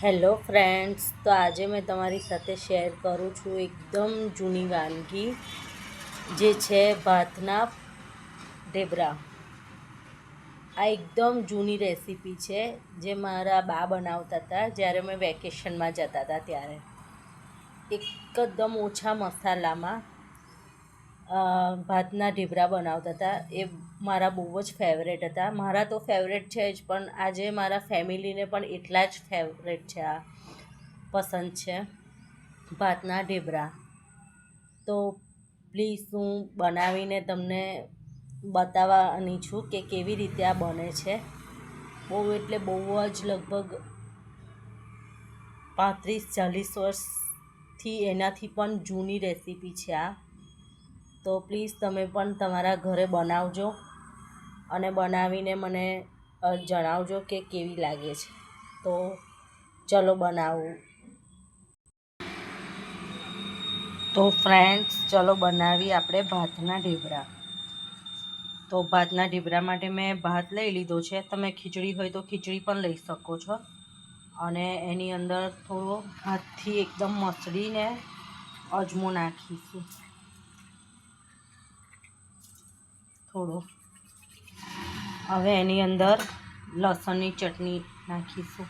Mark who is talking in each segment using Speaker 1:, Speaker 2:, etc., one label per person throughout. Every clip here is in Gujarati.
Speaker 1: હેલો ફ્રેન્ડ્સ, તો આજે મેં તમારી સાથે શેર કરું છું એકદમ જૂની વાનગી, જે છે ભાતના ઢેબરા. આ એકદમ જૂની રેસીપી છે, જે મારા બા બનાવતા હતા જ્યારે મેં વેકેશનમાં જતા હતા ત્યારે. એકદમ ઓછા મસાલામાં ભાતના ઢીબરા બનાવતા હતા. એ મારા બહુ જ ફેવરેટ હતા. મારા તો ફેવરેટ છે જ, પણ આજે મારા ફેમિલીને પણ એટલા જ ફેવરેટ છે આ પસંદ છે ભાતના ઢેબરા. તો પ્લીઝ હું બનાવીને તમને બતાવવાની છું કે કેવી રીતે આ બને છે. બહુ એટલે બહુ જ લગભગ પાંત્રીસ ચાલીસ વર્ષથી એનાથી પણ જૂની રેસીપી છે આ. તો પ્લીઝ તમે પણ તમારા ઘરે બનાવજો અને બનાવીને મને જણાવજો કે કેવી લાગે છે. તો ચલો બનાવું. તો ફ્રેન્ડ્સ, ચલો બનાવી આપણે ભાતના ઢીબરા. તો ભાતના ઢીબરા માટે મેં ભાત લઈ લીધો છે. તમે ખીચડી હોય તો ખીચડી પણ લઈ શકો છો. અને એની અંદર થોડો હાથથી એકદમ મસળીને અજમો નાખીશું. થોડો. હવે એની અંદર લસણની ચટણી નાખીશું.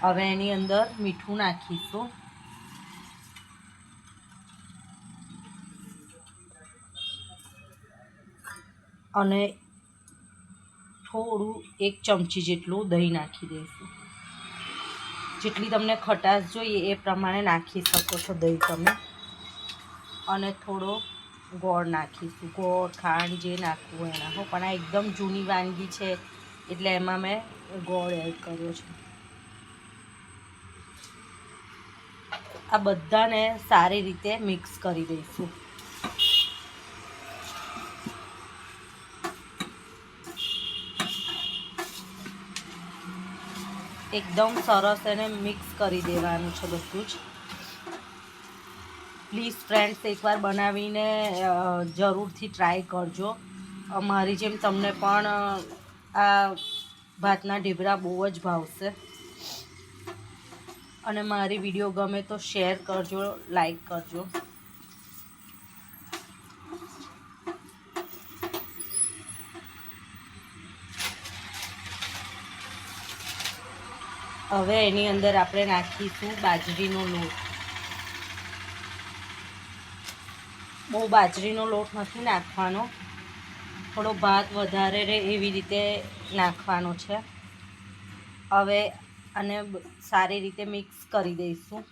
Speaker 1: હવે એની અંદર મીઠું નાખીશું. અને થોડું એક ચમચી જેટલું દહીં નાખી દઈશું. જેટલી તમને ખટાશ જોઈએ એ પ્રમાણે નાખી શકો છો દહીં તમે. અને થોડો ગોળ નાખીશું. ગોળ, ખાંડ જે નાખવું હોય એ નાખો પણ આ એકદમ જૂની વાનગી છે, એટલે એમાં મેં ગોળ એડ કર્યો છે. આ બધાને સારી રીતે મિક્સ કરી દઈશું. એકદમ સરસ એને મિક્સ કરી દેવાનું છે બધું જ. પ્લીઝ ફ્રેન્ડ્સ, એકવાર બનાવીને જરૂરથી ટ્રાય કરજો. અમારી જેમ તમને પણ આ ભાતના ઢીબરા બહુ જ ભાવશે. અને મારી વીડિયો ગમે તો શેર કરજો, લાઈક કરજો. હવે એની અંદર આપણે નાખીશું બાજરીનો લોટ. બહુ બાજરીનો લોટ નથી નાખવાનો. થોડો ભાત વધારે રહે એવી રીતે નાખવાનો છે. હવે આને સારી રીતે મિક્સ કરી દઈશું.